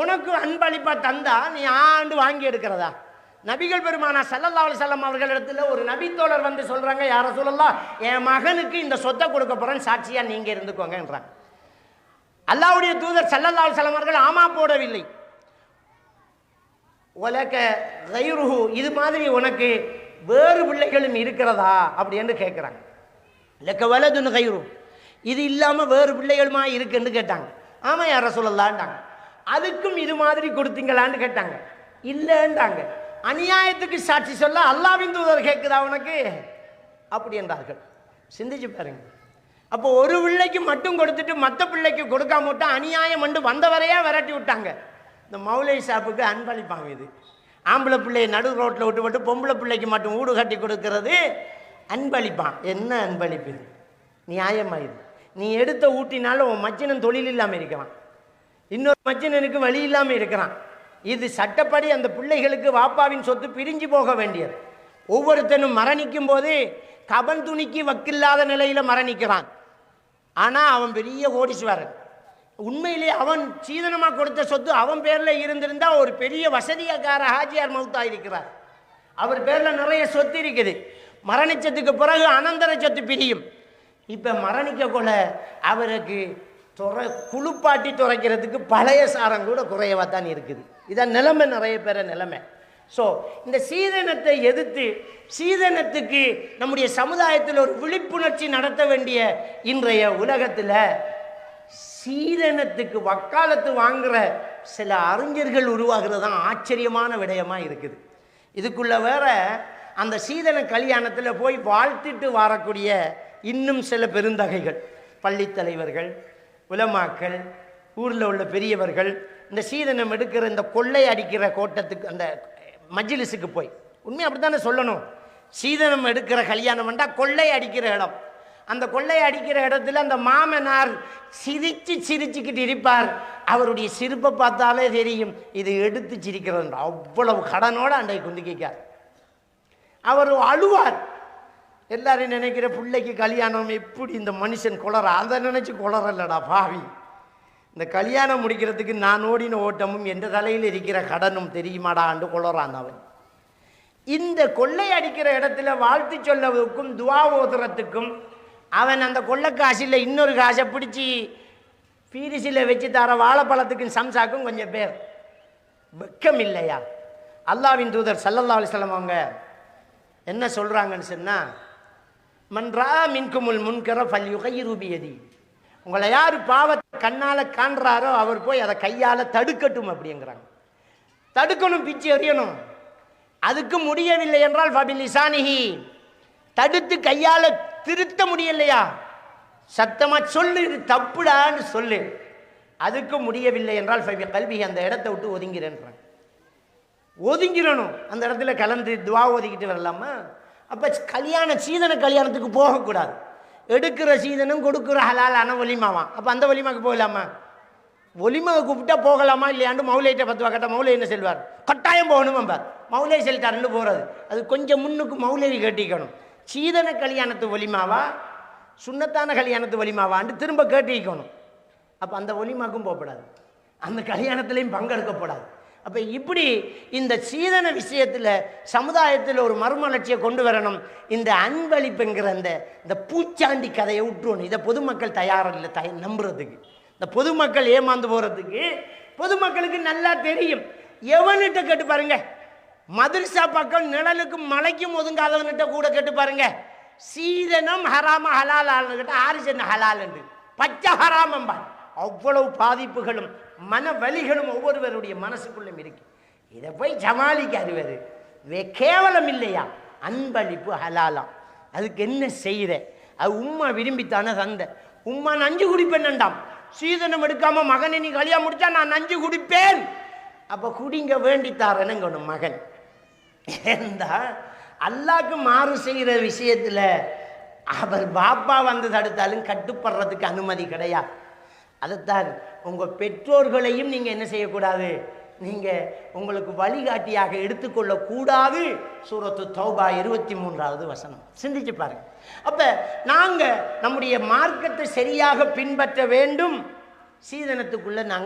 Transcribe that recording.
உனக்கு அன்பளிப்பா தந்தா நீ ஆண்டு வாங்கி எடுக்கிறதா? நபிகள் பெருமானா சல்லல்லா அலுவலம் அவர்களிடத்தில் ஒரு நபித்தோழர் வந்து சொல்கிறாங்க யார சொல்லலாம் என் மகனுக்கு இந்த சொத்தை கொடுக்க போறேன் சாட்சியாக நீங்கள் இருந்துக்கோங்கன்றாங்க. அல்லாவுடைய தூதர் சல்லல்லா செல்லம் அவர்கள் ஆமா போடவில்லை. உலக கைருஹு இது மாதிரி உனக்கு வேறு பிள்ளைகளும் இருக்கிறதா? அப்படின்னு கேட்குறாங்க லக்க வலதுன்னு கைரு இது இல்லாமல் வேறு பிள்ளைகளுமா இருக்குன்னு கேட்டாங்க. ஆமாம் யார சொல்லலான்ட்டாங்க அதுக்கும் இது மாதிரி கொடுத்தீங்களான்னு கேட்டாங்க. இல்லைன்றாங்க. அநியாயத்துக்கு சாட்சி சொல்ல அல்லாவின் தூதர் கேட்குதா உனக்கு? அப்படி என்றார்கள். சிந்திச்சு பாருங்க. அப்போ ஒரு பிள்ளைக்கு மட்டும் கொடுத்துட்டு மற்ற பிள்ளைக்கு கொடுக்காம விட்டா அநியாயம் வந்து வந்தவரையா விரட்டி விட்டாங்க. இந்த மௌலை ஷாப்புக்கு அன்பளிப்பாங்க இது. ஆம்பளை பிள்ளையை நடு ரோட்டில் விட்டு விட்டு பொம்பளை பிள்ளைக்கு மட்டும் ஊடு கட்டி கொடுக்கறது அன்பளிப்பான் என்ன அன்பளிப்பு இது? நியாயமாக இது? நீ எடுத்த ஊட்டினாலும் உன் மச்சினன் தொழில் இல்லாமல் இருக்கலாம். இன்னொரு மச்சினனுக்கு வழி இல்லாமல் இருக்கிறான். இது சட்டப்படி அந்த பிள்ளைகளுக்கு வாப்பாவின் சொத்து பிரிஞ்சு போக வேண்டியது. ஒவ்வொருத்தனும் மரணிக்கும் போது கபன் துணிக்கு வக்கில்லாத நிலையில் மரணிக்கிறான். ஆனால் அவன் பெரிய கோடீஸ்வரன். உண்மையிலேயே அவன் சீதனமாக கொடுத்த சொத்து அவன் பேரில் இருந்திருந்தால் ஒரு பெரிய வசதியக்கார ஹாஜியார் மவுத்தா இருக்கிறார். அவர் பேரில் நிறைய சொத்து இருக்குது. மரணிச்சதுக்கு பிறகு அனந்தர சொத்து பிரியும். இப்போ மரணிக்க கொள்ள அவருக்கு துறை குளிப்பாட்டி துறைக்கிறதுக்கு பழைய சாரம் கூட குறையவா தான் இருக்குது. இதான் நிலைமை நிறைய பேர நிலைமை. ஸோ இந்த சீதனத்தை எதிர்த்து சீதனத்துக்கு நம்முடைய சமுதாயத்தில் ஒரு விழிப்புணர்ச்சி நடத்த வேண்டிய இன்றைய உலகத்தில் சீதனத்துக்கு வக்காலத்து வாங்குகிற சில அறிஞர்கள் உருவாகிறது தான் ஆச்சரியமான விடயமாக இருக்குது. இதுக்குள்ள வேற அந்த சீதன கல்யாணத்தில் போய் வாழ்த்திட்டு வரக்கூடிய இன்னும் சில பெருந்தகைகள். பள்ளித்தலைவர்கள் உலமாக்கள் ஊரில் உள்ள பெரியவர்கள் இந்த சீதனம் எடுக்கிற இந்த கொள்ளை அடிக்கிற கோட்டத்துக்கு அந்த மஜ்லிஸுக்கு போய். உண்மையை அப்படி தானே சொல்லணும்? சீதனம் எடுக்கிற கல்யாணம் வந்தா கொள்ளை அடிக்கிற இடம். அந்த கொள்ளை அடிக்கிற இடத்துல அந்த மாமனார் சிரிச்சு சிரிச்சுக்கிட்டு இருப்பார். அவருடைய சிரிப்பை பார்த்தாலே தெரியும் இது எடுத்து சிரிக்கிறது அவ்வளவு கடனோட அண்டை குந்திக்கார் அவர் அழுவார். எல்லாரும் நினைக்கிற பிள்ளைக்கு கல்யாணம் எப்படி? இந்த மனுஷன் குளற அதை நினச்சி குளறலடா பாவி. இந்த கல்யாணம் முடிக்கிறதுக்கு நான் ஓடின ஓட்டமும் எந்த தலையில் இருக்கிற கடனும் தெரியுமாடான்னு குளறான் அவன். இந்த கொள்ளை அடிக்கிற இடத்துல வாழ்த்து சொல்லவுக்கும் துவா ஓதுறதுக்கும் அவன் அந்த கொள்ளை காசில் இன்னொரு காசை பிடிச்சி பீரிசில் வச்சு தர வாழைப்பழத்துக்கும் சம்சாக்கும் கொஞ்சம் பேர். வெக்கம் இல்லையா அல்லாவின் தூதர் சல்லல்லா அலிஸ்லாம் அவங்க என்ன சொல்கிறாங்கன்னு சொன்னால் மன்றா மின்குமுல் முன்கர பல்யுகை ரூபியதி உங்களை யார் பாவத்தை கண்ணால் காண்றாரோ அவர் போய் அதை கையால் தடுக்கட்டும் அப்படிங்கிறாங்க. தடுக்கணும் பிச்சு எறியணும். அதுக்கு முடியவில்லை என்றால் ஃபபிலிசானிஹி தடுத்து கையால் திருத்த முடியலையா? சத்தமாக சொல்லு இது தப்புடான்னு சொல்லு. அதுக்கு முடியவில்லை என்றால் ஃபபி கல்வி அந்த இடத்த விட்டு ஒதுங்கிறேன்றாங்க. ஒதுங்கிடணும் அந்த இடத்துல கலந்து துவா ஒதுக்கிட்டு வரலாமா? அப்போ கல்யாண சீதன கல்யாணத்துக்கு போகக்கூடாது. எடுக்கிற சீதனம் கொடுக்குற ஹலாலான ஒலிமாவான் அப்போ அந்த ஒலிமாக்கு போகலாமா? ஒலிமாவை கூப்பிட்டா போகலாமா இல்லையாண்டு மௌலையிட்ட பத்து கட்ட மௌலை என்ன செல்வார் கட்டாயம் போகணும் அம்பார் மௌலை செல்ட்டாருன்னு போகிறது அது கொஞ்சம் முன்னுக்கு மௌலவி கேட்டிக்கணும் சீதன கல்யாணத்து ஒலிமாவா சுண்ணத்தான கல்யாணத்து ஒலிமாவான்னு திரும்ப கேட்டிக்கணும் அப்போ அந்த ஒலிமாக்கும் போகக்கூடாது அந்த கல்யாணத்துலேயும் பங்கெடுக்கப்படாது. அப்போ இப்படி இந்த சீதன விஷயத்தில் சமுதாயத்தில் ஒரு மறுமலர்ச்சியை கொண்டு வரணும். இந்த அன்பளிப்புங்கிற அந்த இந்த பூச்சாண்டி கதையை விட்டுருணும் இதை பொதுமக்கள் தயாரில்லை தய நம்புறதுக்கு. இந்த பொதுமக்கள் ஏமாந்து போகிறதுக்கு பொதுமக்களுக்கு நல்லா தெரியும். எவன்கிட்ட கேட்டு பாருங்க? மதுரசா பக்கம் நிழலுக்கும் மலைக்கும் ஒதுங்காதவன்கிட்ட கூட கேட்டு பாருங்க. சீதனம் ஹராம ஹலால் ஆளுன்னு கேட்டால் ஆரிசன் ஹலால் பச்சை ஹராமம்பான் அவ்வளவு பாதிப்புகளும் மன வலிகளும் ஒவ்வொருவருடைய மனசுக்குள்ளும் இருக்கு. இதை போய் சமாளிக்க அறிவது வே கேவலம் இல்லையா? அன்பளிப்பு ஹலாலாம் அதுக்கு என்ன செய்கிற அது உம்மா விரும்பித்தானே தந்த. உம்மா நஞ்சு குடிப்பேன்டாம் சீதனம் எடுக்காம மகனை நீ கல்யாணம் முடிச்சா நான் நஞ்சு குடிப்பேன். அப்ப குடிங்க வேண்டித்தாரனுங்கணும் மகன். ஏந்தா அல்லாக்கு மாறு செய்கிற விஷயத்துல அவர் பாப்பா வந்து தடுத்தாலும் கட்டுப்படுறதுக்கு அனுமதி கிடையாது. அதைத்தான் உங்கள் பெற்றோர்களையும் நீங்கள் என்ன செய்யக்கூடாது? நீங்கள் உங்களுக்கு வழிகாட்டியாக எடுத்துக்கொள்ளக்கூடாது சூரத்து தௌபா இருபத்தி மூன்றாவது வசனம். சிந்திச்சு பாருங்கள் அப்போ நாங்கள் நம்முடைய மார்க்கத்தை சரியாக பின்பற்ற வேண்டும். சீதனத்துக்குள்ள நாங்கள்